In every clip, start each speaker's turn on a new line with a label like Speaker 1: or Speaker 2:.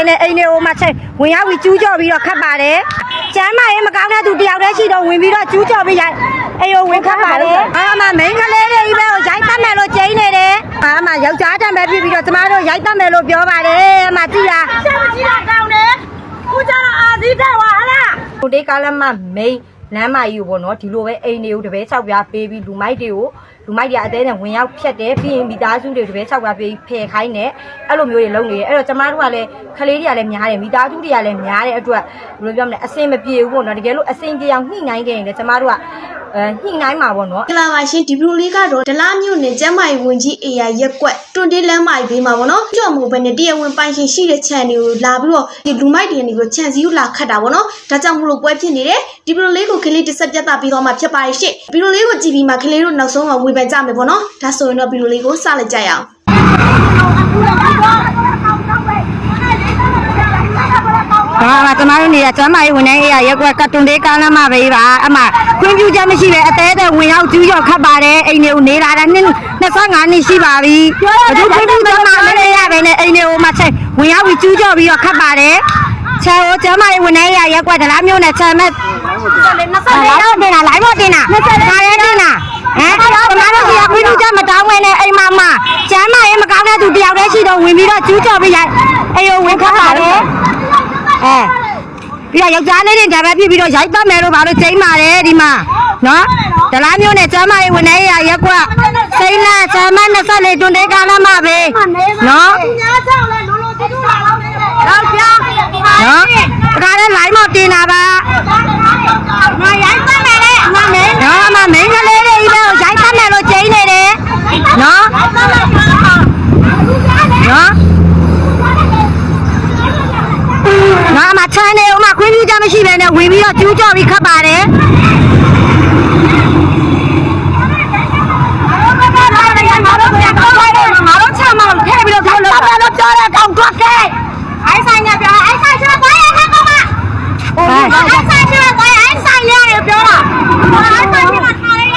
Speaker 1: ပဲနဲ့အိမ်တွေကိုမှချက်ဝင်ရောက်ပြီးကျူးကျော်ပြီးတော့ခတ်ပါတယ်ကျမ်းမရေးမကောင်းတဲ့သူတယောက်တည်းရှိတော့ဝင်ပြီးတော့ကျူးကျော်ပြီးရိုက်အိမ်ကိုဝင်ခတ်ပါတယ်အာမမိန်းကလေးတွေကြီးပဲကိုရိုက်တတ်မယ်လို့ကျိန်းနေတယ်အာမယောက်ျားတံပဲဖြစ်ပြီးတော့ကျမတို့ရိုက်တတ်မယ်လို့ပြောပါတယ်အမကြည့်လား
Speaker 2: ချက်မကြီးတာကောင်းတယ်ခုကျတော့အာသီးတက်သွားဟလား
Speaker 1: ဟိုတေးကားလမ်းမမိန်လမ်းမကြီးကိုပေါ့နော်ဒီလိုပဲအိမ်တွေကိုတပည့်၆ပြားပေးပြီးလူမိုက်တွေကို လူမိုက်တွေအသေးနဲ့ဝင်ရောက်ဖြတ်တယ်ပြီးရင်မိသားစုတွေတပည့်၆ပြားပေးဖယ်ခိုင်းတယ်အဲ့လိုမျိုးတွေလုပ်နေတယ်အဲ့တော့ကျမတို့ကလည်းခလေးတွေကလည်းများတယ်မိသားစုတွေကလည်းများတဲ့အတွက်ဘယ်လိုပြောမလဲအစင်မပြေဘူးပေါ့နော်တကယ်လို့အစင်ပြေအောင်ညှိနှိုင်းခဲ့ရင်လည်းကျမတို့က အဲညှိနှိုင်းမှာပေါ့နော်
Speaker 3: ကလာပါရှင်ဒီဘလူလေးကတော့ဒလားမြို့နယ်ကျမ်းမာရေးဝန်ကြီးအေယာရက်ကွက်တွန်တေးလမ်းမကြီးဘေးမှာပေါ့နော်ကြော်မို့ဘယ်နဲ့တရားဝင်ပိုင်ရှင်ရှိတဲ့ခြံတွေကိုလာပြီးတော့ဒီလူမိုက်တွေကနေပြီးတော့ခြံစည်းကိုလာခတ်တာပေါ့နော်ဒါကြောင့်မလို့ပွဲဖြစ်နေတယ်ဒီဘလူလေးကိုခလေးတစ်ဆက်ပြတ်တာပြီးတော့မှဖြစ်ပါရဲ့ရှင့်ဘလူလေးကိုကြည့်ပြီးမှခလေးတို့နောက်ဆုံးတော့ဝေဖန်ကြမယ်ပေါ့နော်ဒါဆိုရင်တော့ဘလူလေးကိုစလိုက်ကြရအောင်
Speaker 1: ဟာမကျမတို့နေတာကျမ်းမာရေးဝန်ထမ်းရေးရရက်ကွက်ကတ်တွန်လေးကားလမ်းမပဲပါအမခွင့်ပြုချက်မရှိပဲအသေးသေးဝင်ရောက်ကျူးကျော်ခတ်ပါတယ်အိမ်တွေကိုနေတာတာနှစ်25နှစ်ရှိပါပြီဘယ်သူခွင့်ပြုချက်မှမရပဲနဲ့အိမ်တွေကိုမှချက်ဝင်ရောက်ပြီးကျူးကျော်ပြီးတော့ခတ်ပါတယ်ချဲဟိုကျမ်းမာရေးဝန်ထမ်းရေးရရက်ကွက်ဒလားမျိုးနဲ့ချမ်းမဲ့24လောက်တင်တာလိုင်းမတင်တာဒါရဲတင်တာဟမ်ကျမတို့ကခွင့်ပြုချက်မတောင်းဝင်နဲ့အိမ်မှာမှကျမ်းမာရေးမကောင်းတဲ့သူတယောက်တည်းရှိတော့ဝင်ပြီးတော့ကျူးကျော်ပြီးရိုက်အိမ်ကိုဝင်ခတ်ပါတယ် အဲပြီးတော့ယောက်ျားလေးတွေဒါပဲဖြစ်ပြီးတော့ရိုက်ပတ်မယ်လို့ဘာလို့ချိန်ပါတယ်ဒီမှာနော်ဒလားမျိုးနဲ့ကျမ်းမရေးဝင်နေရရက်ကွက်စိမ့်လာကျမ်းမ24တွန်တေးကာလမှာပဲနော်
Speaker 2: ညာချောင်းလဲလုံးလုံးတိတူတာလောက်နေတယ်
Speaker 1: တော့ပြနော်ဒါကလည်း line မတင်တာပါ
Speaker 2: ငါရိုက်ပတ်မယ်လေအမမင်း
Speaker 1: နော်အမမင်းကလေးတွေကြီးပဲရိုက်ပတ်မယ်လို့ချိန်နေတယ်နော်နော် နော်အမချမ်းနေဦးမခွင့်ပြုချက်မရှိဘဲနဲ့ဝင်ပြီးတော့ကျူးကျော်ပြီးခတ်ပါတယ်
Speaker 2: ငါတို့ကကောင်းတယ်ငါတို့ချမလို့ထည့်ပြီးတော့ပြောလို့ပြောလို့ပြောတဲ့ကောင်တွက်ခဲ့အိုင်ဆိုင်ညပြောအိုင်ဆိုင်ချသွားရခါကောင်မအိုးအိုင်ဆိုင်ချသွားရအိုင်ဆိုင်ရပြောတာအိုင်ဆိုင်ကထားလိုက်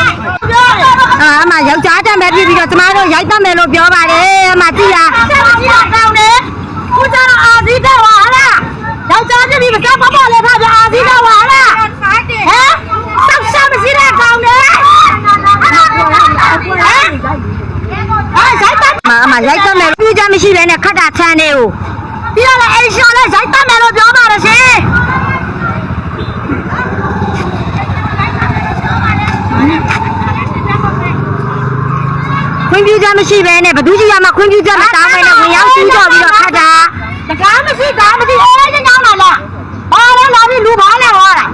Speaker 2: ပြောတယ်
Speaker 1: အာအမယောက်ျားတံပဲဖြစ်ပြီးတော့ကျမတို့ရိုက်တတ်မယ်လို့ပြောပါတယ်အမကြည့်လား
Speaker 2: ချက်မကြီးတာကောင်းတယ်ခုကျတော့အာသီးတက်သွားဟလားယောက်ျားပြပြီးမကပပလေးဖပြအာသီးတက်သွားဟလားဟမ်ဆောက်ရှာမရှိတဲ့ကောင်းတယ်ဟမ်အာရိုက်ပတ်
Speaker 1: အ မအမရိုက်တတ်မယ်လို့ပြုချက်မရှိဘဲနဲ့ခတ်တာချမ်းနေကို
Speaker 2: ပြီးတော့လည်းအိမ်ရှာလည်းရိုက်ပတ်မယ်လို့ပြောပါတယ်ရှင်
Speaker 1: ခွင့်ပြုချက်မရှိဘဲနဲ့ဘသူကြီးကမှခွင့်ပြုချက်မတောင်းဘဲနဲ့ဝင်ရောက်ကျူးကျော်ပြီးတော့ခတ်တာ
Speaker 2: တကားမရှိတားမရှိအေးညောင်းလာလားဘာလဲလာပြီးလူဘာလဲဟောတာ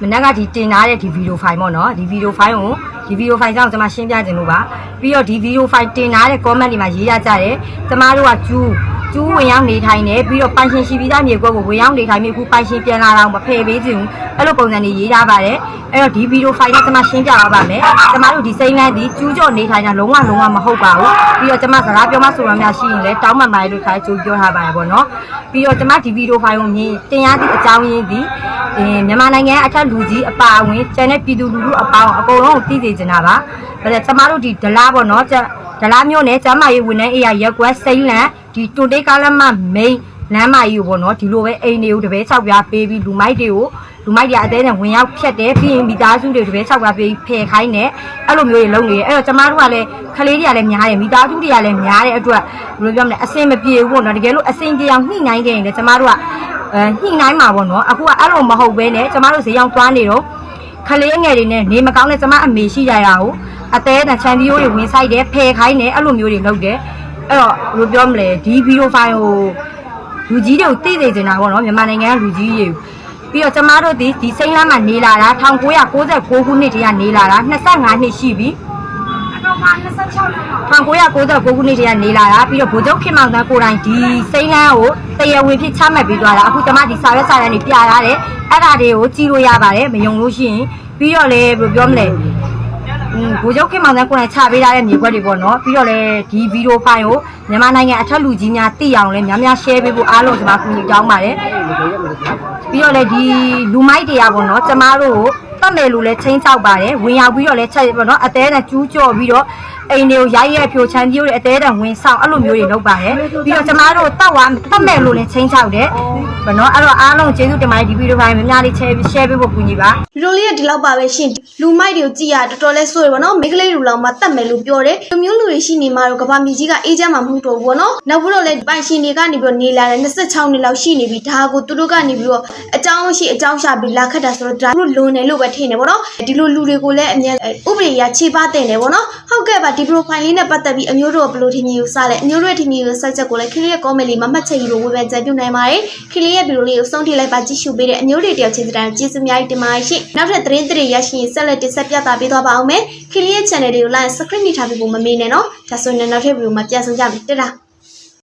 Speaker 1: မ နက်ကဒီတင်ထားတဲ့ဒီဗီဒီယိုဖိုင်ပေါ့နော်ဒီဗီဒီယိုဖိုင်ကိုဒီဗီဒီယိုဖိုင်ကြောင့်ကျွန်မရှင်းပြခြင်းလို့ပါပြီးတော့ဒီဗီဒီယိုဖိုင်တင်ထားတဲ့ comment တွေမှာရေးရကြတယ်ကျမတို့ကကျူး ကျူးဝင်ရောက်နေထိုင်တယ်ပြီးတော့ပိုင်ရှင်ရှိပြီးသားမြေကွက်ကိုဝင်ရောက်နေထိုင်ပြီးအခုပိုင်ရှင်ပြန်လာတော့မဖယ်ပေးခြင်းဘူးအဲ့လိုပုံစံတွေရေးထားပါတယ်အဲ့တော့ဒီဗီဒီယိုဖိုင်နဲ့ကျွန်မရှင်းပြသွားပါမယ်ကျမတို့ဒီစိမ့်လန်းဒီကျူးကျော်နေထိုင်တာလုံးဝလုံးဝမဟုတ်ပါဘူးပြီးတော့ကျွန်မစကားပြောမှဆိုရများရှိရင်လည်းတောင်းပန်ပါတယ်လို့ခါကြိုပြောထားပါတယ်ပေါ့နော်ပြီးတော့ကျွန်မဒီဗီဒီယိုဖိုင်ကိုမြင်တင်ရသည့်အကြောင်းရင်းဒီအင်းမြန်မာနိုင်ငံအထက်လူကြီးအပါအဝင်ကျန်တဲ့ပြည်သူလူထုအပေါင်းအကုန်လုံးကိုသိစေချင်တာပါဒါကြောင့်ကျွန်မတို့ဒီဒလားပေါ့နော်ကျ ဒလားမျိုးနဲ့ကျမ်းမာရေးဝန်ထမ်းအေးရရက်ကွက်စိမ့်လန်းဒီတွန်တေးကားလမ်းမမိန်လမ်းမကြီးကိုပေါ့နော်ဒီလိုပဲအိမ်တွေကိုတပည့်၆ပြားပေးပြီးလူမိုက်တွေကိုလူမိုက်တွေအသေးနဲ့ဝင်ရောက်ဖြတ်တယ်ပြီးရင်မိသားစုတွေတပည့်၆ပြားပေးဖယ်ခိုင်းတယ်အဲ့လိုမျိုးတွေလုပ်နေတယ်အဲ့တော့ကျမတို့ကလည်းခလေးတွေကလည်းများတယ်မိသားစုတွေကလည်းများတဲ့အတွက်ဘယ်လိုပြောမလဲအစင်မပြေဘူးပေါ့နော်တကယ်လို့အစင်ပြေအောင်ညှိနှိုင်းခဲ့ရင်လည်းကျမတို့ကအဲညှိနှိုင်းမှာပေါ့နော်အခုကအဲ့လိုမဟုတ်ဘဲနဲ့ကျမတို့ဈေးရောက်သွားနေတော့ခလေးငယ်တွေနဲ့နေမကောင်းတဲ့ကျမအမေရှိကြရအောင် အသေးနဲ့ချန်ပီယိုတွေဝင်ဆိုင်တယ်ဖယ်ခိုင်းတယ်အဲ့လိုမျိုးတွေလုပ်တယ်အဲ့တော့ဘယ်လိုပြောမလဲဒီဗီဒီယိုဖိုင်ကိုလူကြီးတွေကိုသိသိချင်တာပေါ့နော်မြန်မာနိုင်ငံကလူကြီးတွေပြီးတော့ကျမတို့ဒီဒီစိမ့်လမ်းမှာနေလာတာ1996ခုနှစ်တည်းကနေလာတာ25နှစ်ရှိပြီ
Speaker 2: အတော့မှ26လောက်
Speaker 1: 1996ခုနှစ်တည်းကနေလာတာပြီးတော့ဗိုလ်ချုပ်ခင်မောင်တန်းကိုယ်တိုင်ဒီစိမ့်လန်းကိုတရားဝင်ဖြစ်ချမှတ်ပေးသွားတာအခုကျမဒီစာရွက်စာတမ်းတွေပြထားတယ်အဲ့ဒါတွေကိုကြည့်လို့ရပါတယ်မယုံလို့ရှိရင်ပြီးတော့လေဘယ်လိုပြောမလဲ อืมဘိုးချုပ်ခင်မောင်နဲ့ကိုယ်တိုင်ချပေးထားတဲ့မြေခွက်တွေပေါ့နော်ပြီးတော့လည်းဒီဗီဒီယိုဖိုင်ကိုမြန်မာနိုင်ငံအထက်လူကြီးများသိအောင်လည်းများများ share ပေးဖို့အားလုံးကျွန်မကူညီတောင်းပါတယ်ပြီးတော့လည်းဒီလူမိုက်တွေကပေါ့နော်ကျမတို့ကိုတတ်တယ်လို့လည်းချင်းချောက်ပါတယ်ဝင်ရောက်ပြီးတော့လည်းချက်ပေါ့နော်အသေးနဲ့ကျူးကျော်ပြီးတော့ အိမ်တွေကိုရိုက်ရဲဖြိုချန်ကြီးတို့အသေးတံဝင်ဆောင်အဲ့လိုမျိုးတွေလုပ်ပါတယ်ပြီးတော့ကျမတို့တောက်သွားတတ်မဲ့လို့လည်းချင်းချောက်တယ်ဘနော်အဲ့တော့အားလုံးကျေးဇူးတင်ပါတယ်ဒီဗီဒီယိုဖိုင်များများလေး share share ပေးဖို့ကူညီပါ
Speaker 3: ဗီဒီယိုလေးကဒီလောက်ပါပဲရှင်လူမိုက်တွေကိုကြည့်ရတော်တော်လေးဆိုရပါတော့မိန်းကလေးလူလောင်မှတတ်မယ်လို့ပြောတယ်လူမျိုးလူတွေရှိနေမှာတော့ကဘာမြေကြီးကအေးချမ်းမှာမဟုတ်တော့ဘူးပေါ့နော်နောက်ပြီးတော့လည်းပိုင်ရှင်တွေကနေပြီးတော့နေလာတယ်26နှစ်လောက်ရှိနေပြီဒါကိုသူတို့ကနေပြီးတော့အကြောင်းရှိအကြောင်းရှာပြီးလာခတ်တာဆိုတော့ဒါတို့လွန်တယ်လို့ပဲထင်တယ်ပေါ့နော်ဒီလိုလူတွေကိုလည်းအမြန်ဥပဒေရခြေပါတင်တယ်ပေါ့နော်ဟုတ်ကဲ့ပါဒီ profile လေးနဲ့ပတ်သက်ပြီးအမျိုးတို့ကဘယ်လိုထင်ကြီးကိုစလဲအမျိုးတို့ရဲ့ထင်ကြီးကိုစိုက်ချက်ကိုလည်းခလေးရဲ့ comment လေးမှာမှတ်ချက်ရေးဖို့ဝေဖန်ကြံပြုနိုင်ပါတယ်ခလေးရဲ့ဗီဒီယိုလေးကိုဆုံးထိလိုက်ပါကြည့်ရှုပေးတဲ့အမျိုးတွေတယောက်ချင်းတိုင်းကျေးဇူးအများကြီးတင်ပါတယ်ရှင်နောက်ထပ်သတင်းတွေရရှိရင်ဆက်လက်တင်ဆက်ပြသပေးသွားပါအောင်မယ်ခလေးရဲ့ channel လေးကို like subscribe နှိပ်ထားပြီးဖို့မမေ့နဲ့နော်ဒါဆိုရင်နောက်ထပ်ဗီဒီယိုမှာပြန်ဆောင်ကြမယ်တက်တာ